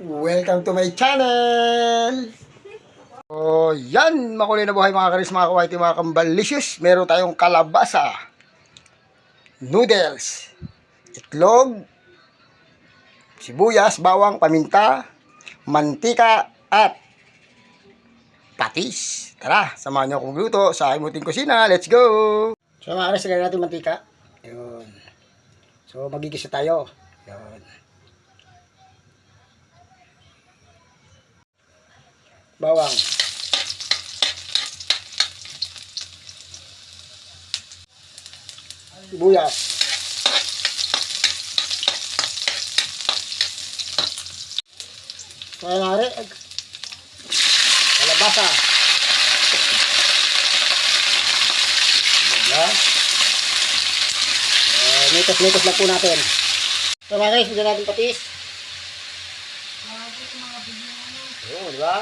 Welcome to my channel! So, yan, makulay na buhay mga karis, mga kawaiti, mga kambalicious. Meron tayong kalabasa, noodles, itlog, sibuyas, bawang, paminta, mantika, at patis. Tara, samahan niyo akong magluto sa imuting kusina. Let's go! So mga karis, lagyan natin mantika. Yun. So, magigisa tayo. Yun. Bawang. Sibuyas. Ag- Kalabasa. Eh, mitos-mitos lang po natin. So mga guys, bigyan natin patis. Oo, di ba?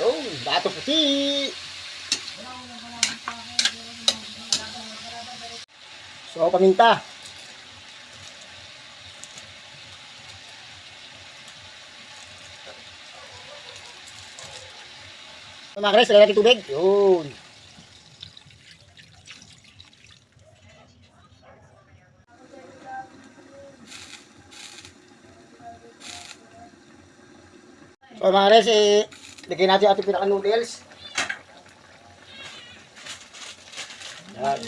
Oo, bato puti. So, paminta. Mga guys, lagyan natin tubig. Yun. So mga res, eh, lagyan natin ating pinaka noodles. Yan.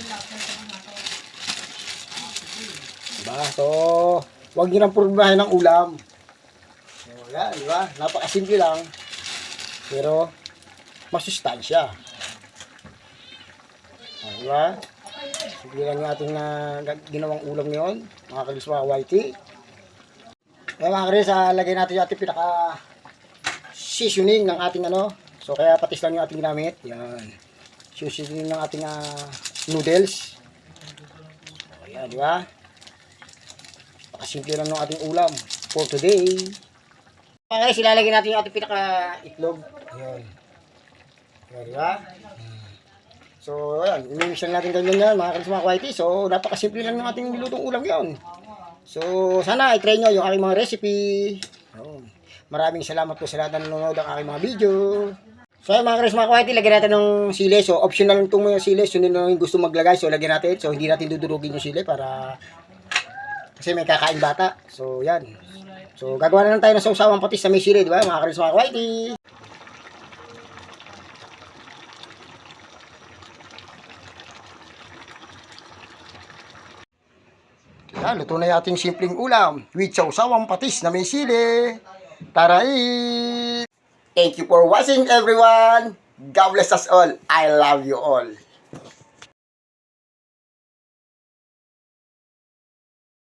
Diba? So, huwag nyo nang purbahin ng ulam. So, yan, di ba? Napakasimple lang. Pero, masustansya. Di ba? Simple lang yung ating na ginawang ulam ngayon. Mga kalis mga whitey. Eh mga kalis, ah, lagay natin yung ating pinaka seasoning ng ating ano. So kaya patis lang yung ating ginamit. Yan. Seasoning ng ating ah, noodles. So, yan, di ba? Pakasimple lang ng ating ulam for today. Mga guys, ilalagay natin yung ating pinaka itlog. Ayan. Ayan, di ba? So, ayan. Imimix lang natin ganyan yan, mga kalis mga kwality. So, napakasimple lang ng ating nilutong ulam yun. So, sana i-try nyo yung aking mga recipe. Maraming salamat po sa lahat na nanonood ng aking mga video. So mga Chris, mga kwete, lagyan natin ng sili. So optional lang itong mga sili. So nino yung gusto maglagay. So lagyan natin. So hindi natin dudurugin yung sili para kasi may kakain bata. So yan. So gagawa na lang tayo ng sausawang patis sa may sili. Di ba mga Chris, mga kwete? Yan, luto na yung ating simpleng ulam with sausawang patis na may sili. Tara eat! Thank you for watching everyone. God bless us all. I love you all.